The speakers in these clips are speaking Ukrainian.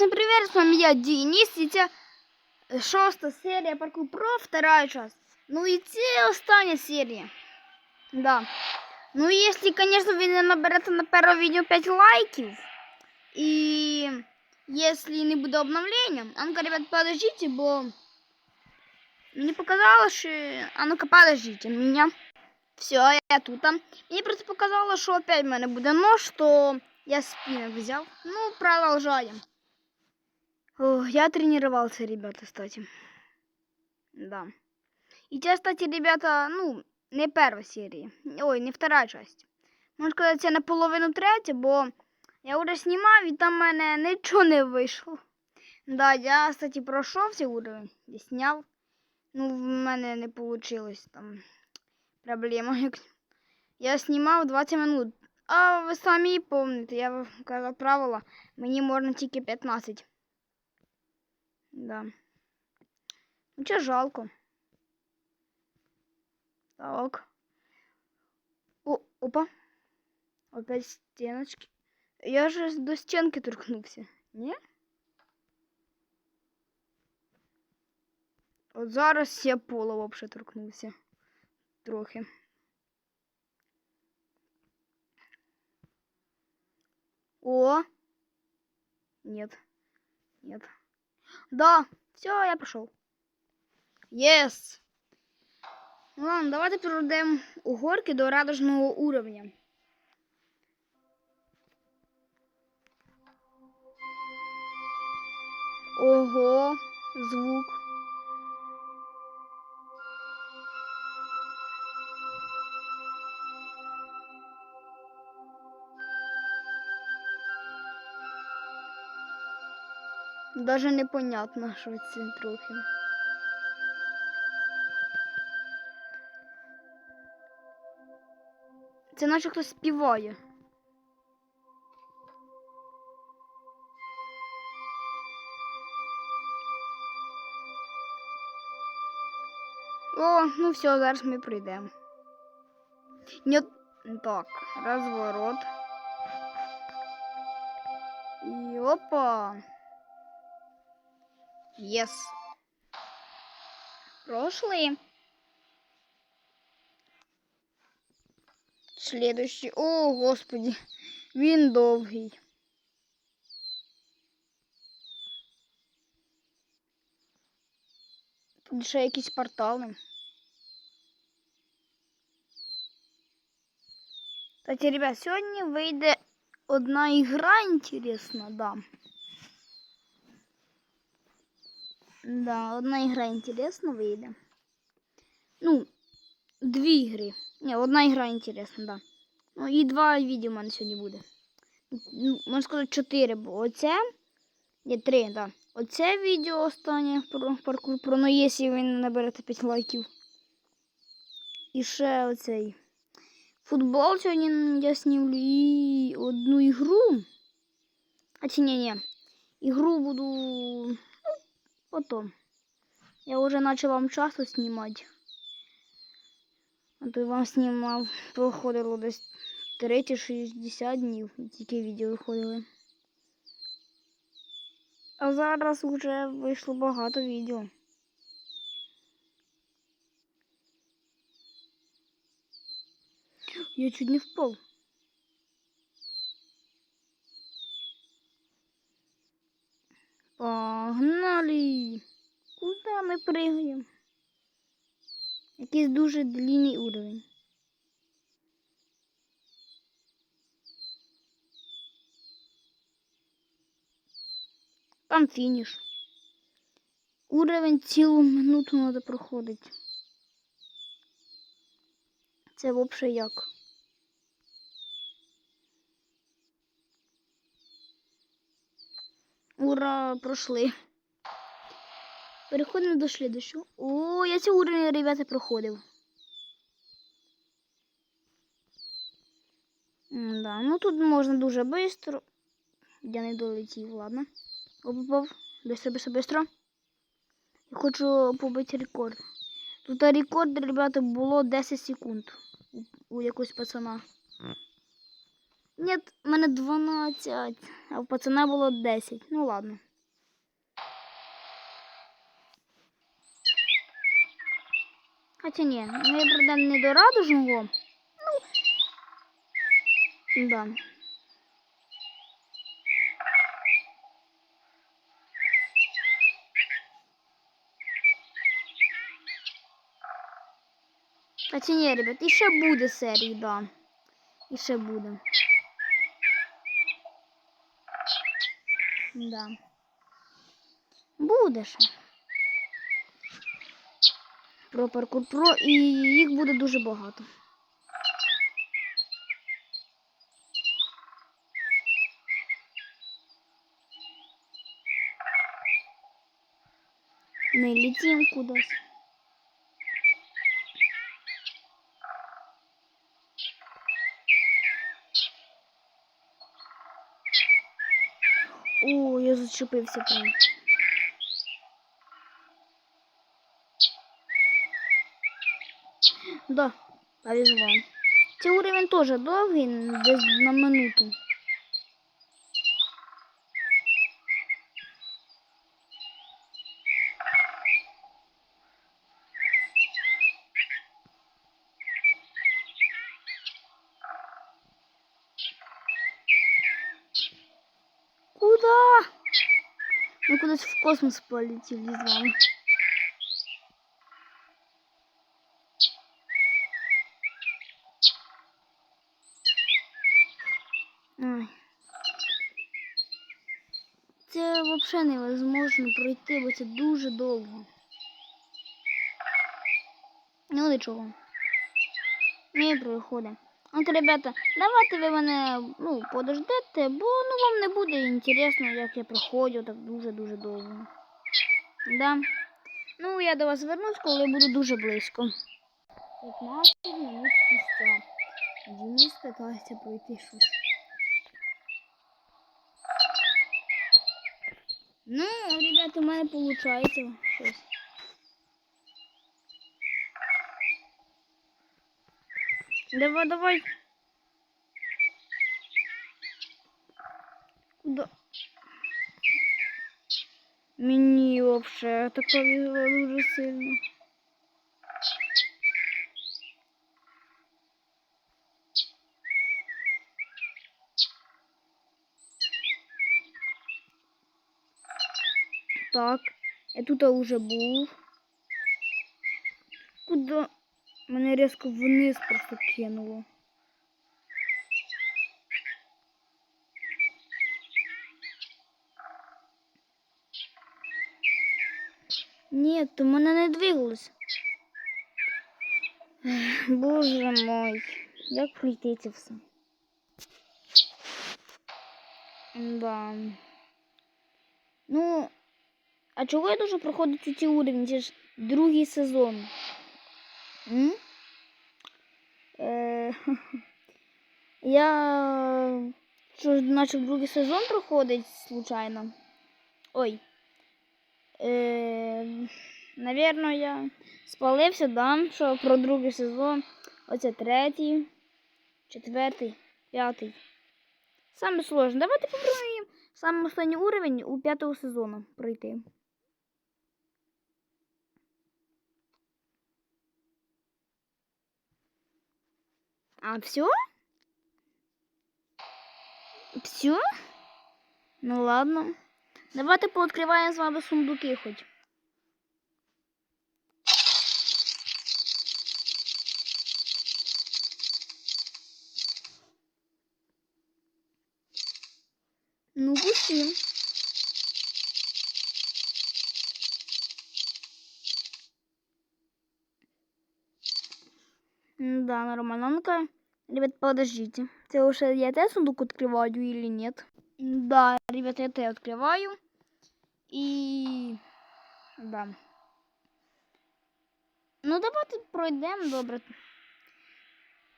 всем привет, с вами я, Денис, і це шоста серія Паркур Про, вторая часть. Ну і це остання серія. Да. Ну, если, конечно, вы не наберете на первое видео 5 лайків, и если не буде обновления, а ну-ка, ребят, подождите, бо мені показалось, що... А ну-ка, подождите, меня... Все, я тут. Мені просто показало, що опять в мене буде нож, то я спиннер взял. Ну, продолжаем. Я тренировался, ребята, кстати. Да. И те, кстати, ребята, ну, не первая серия. Ой, не вторая часть. Можна сказати, це наполовину третя, бо я вже знімав і там в мене нічого не вийшло. Да, я, кстати, пройшов цей уровень, я сняв. Ну, в мене не вийшло там проблема. Я знімав 20 минут. А ви самі пам'ятаєте, я вам казав правила, мені можна тільки 15. Да. Ну, че жалко. Так. О, опа. Опять стеночки. Я же до стенки торкнувся. Ні? От зараз я пола вообще торкнувся. Трохи. О! Нет. Нет. Да, все, я пошел. Yes. Ну ладно, давайте перейдемо у горки до радужного уровня. Ого, звук. Даже непонятно, що це трохи. Це наче хтось співає. О, ну все, зараз ми прийдемо. Ні, так, розворот. І опа. Єс. Прошли. Следующий. О, господи. Він довгий. Тут ще якісь портали. Кстати, ребят, сьогодні вийде одна ігра інтересна, да. Да, одна ігра інтересна вийде. Ну, дві ігри. Ні, одна ігра інтересна, да. Ну і два відео в мене сьогодні буде. Ну, можна сказати, чотири, бо оце. Є три, да. Оце відео останнє про паркур про ну, якщо не наберете 5 лайків. І ще оцей. Футбол сьогодні я снімлю і одну ігру. А чи ні, ні. Ігру буду потом. Я вже почав вам часто знімати. А то вам знімав, проходило десь 30-60 днів, тільки відео виходили. А зараз вже вийшло багато відео. Я чуть не впав. Погнали! Куда ми пригаємо? Якийсь дуже длинний уровень. Там фініш. Уровень цілу минуту треба проходити. Це взагалі як? Ура, прошли. Переходимо до слідущого. О, я цей уровень, ребята, проходив. М, Да, ну тут можна дуже швидко. Я не долетів, ладно. Оп-оп-оп. Быстро, быстро, быстро. Я хочу побити рекорд. Тут рекорд, ребята, було 10 секунд у, у якогось пацана. Ні, в мене 12, а у пацана було 10. Ну ладно. Хоча ні, ми прийдемо не до радужного. Ну, да. Хоча ні, ребят, і ще буде серії, да. І ще буде. Да. Буде ще. Про паркур про і їх буде дуже багато. Ми летим кудись. О, я зачепився прям. Да, повезло. Цей уровень тоже довгий, десь на минуту. Куда? Мы куда-то в космос полетели с вами. Ай. Це взагалі невозможно пройти, бо це дуже довго. Ну нічого. Ми проходимо. От, ребята, давайте ви мене ну, подождете, бо ну, вам не буде інтересно, як я проходжу так дуже-дуже довго. Да. Ну, я до вас вернусь, коли буду дуже близько. 15 минут спустя. Денис питається пройти щось. Ну, ребята, у мене щось. Давай, давай. Куда? Мені вообще так повезло дуже сильно. Так, я тут уже був. Куда? Мене різко вниз просто кинуло. Ні, то мене не двигалось. Боже мой, як пройти це все? Да. Ну, а чого я дуже проходити ці уровні? Це ж другий сезон. М? Е, я що ж, наче другий сезон проходить случайно. Ой. Е, Навірно, я спалився, да, що про другий сезон. Оце третій, четвертий, п'ятий. Саме сложне. Давайте попробуємо саме останній уровень у п'ятого сезону пройти. А все? Все? Ну ладно. Давайте пооткриваємо з вами сундуки хоч. Ну, пустим. Да, нормально. Ну-ка, ребят, подождите. Це уже я те сундук открываю или нет? Да, ребят, я те открываю. І... Да. Ну, давайте пройдемо, добре.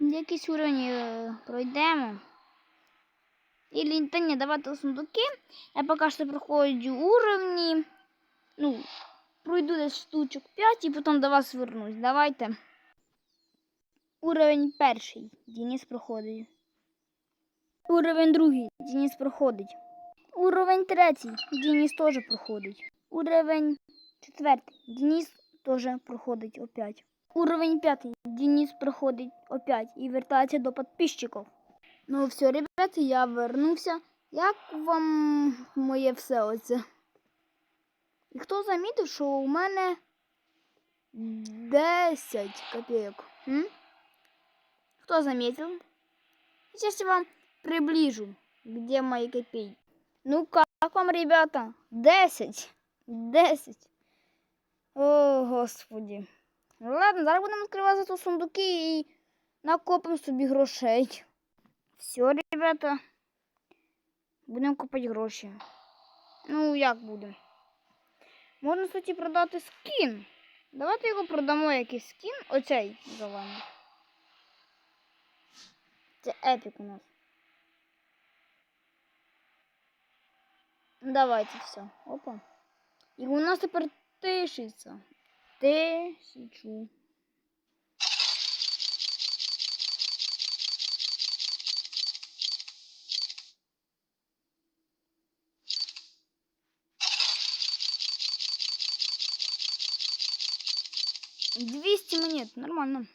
Якийсь уровень е, пройдемо. Ілі та ні, давайте сундуки. Я поки що проходжу уровні. Ну, пройду десь штучок 5 і потім до вас вернусь. Давайте. Уровень перший. Денис проходить. Уровень другий. Денис проходить. Уровень третій. Денис теж проходить. Уровень четвертий. Денис теж проходить опять. Уровень п'ятий. Денис проходить опять і вертається до підписчиків. Ну все, ребята, я вернувся. Як вам моє все оце? І хто замітив, що у мене 10 копійок? М? Кто заметил? Сейчас я вам приближу, где мои копейки. Ну как вам, ребята? 10. 10. О, господи. Ладно, зараз будемо відкривати тут сундуки і накопимо собі грошей. Все, ребята. Будемо купити гроші. Ну, як будемо? Можна, кстати, продати скін. Давайте його продамо якийсь скін. Оцей зелений. Це епік у нас. Давайте все. Опа. І у нас тепер тишиться. Тисячу. Двести монет, нормально.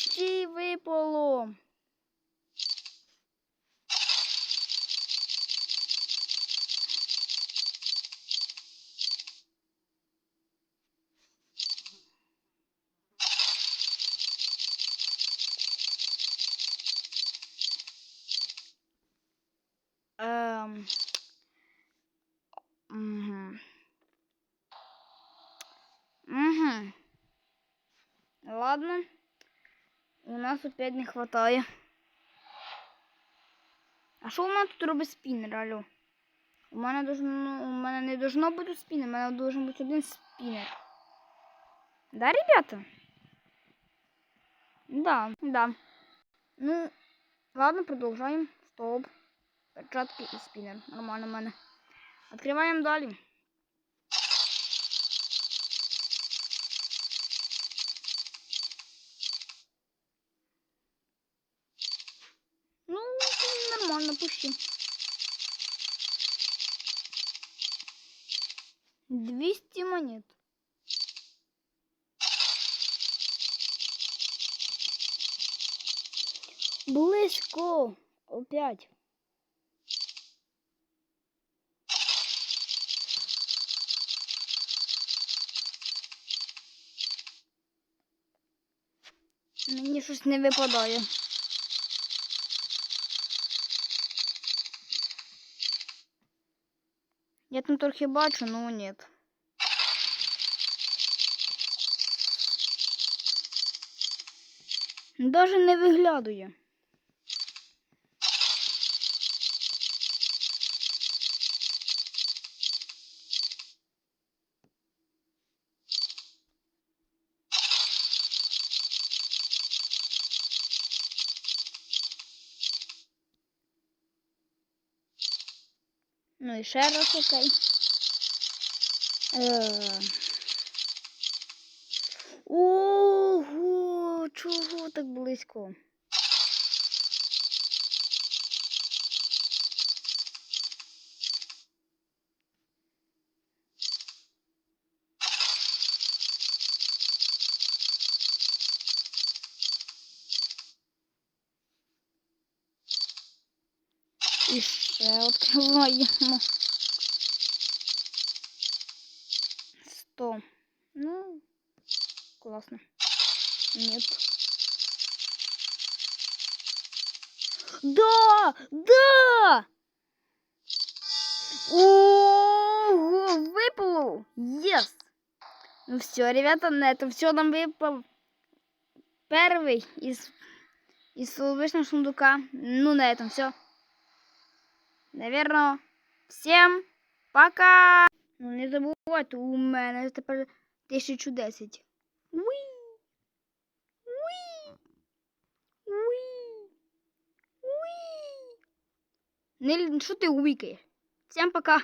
Пусти випало. Ем. Угу. Угу. Ладно. У нас опять не хватає. А що у мене тут робить спіннер, алло? У мене должно, у мене не должно бути спіннер, у мене должен бути один спіннер. Да, ребята? Да, да. Ну, ладно, продовжаємо. Стоп. Перчатки і спіннер. Нормально в мене. Відкриваємо далі. Ну, пусти. Двести монет. Близько. Опять. Мені щось не випадає. Я там трохи бачу, но нет. Даже не виглядує. Ну і ще раз окей. Е. Ого, чого так близько? І ще відкриваємо. Сто. Ну, классно. Нет. Да! Да! Ого, выпало! Yes! Ну все, ребята, на этом все нам выпал первый из из соловечного сундука. Ну, на этом все. Наверное, всем пока! Ну, не забувайте, у мене тепер 1010. Уі! Уі! Уі! Уі! Не, що ти уікаєш? Всем пока!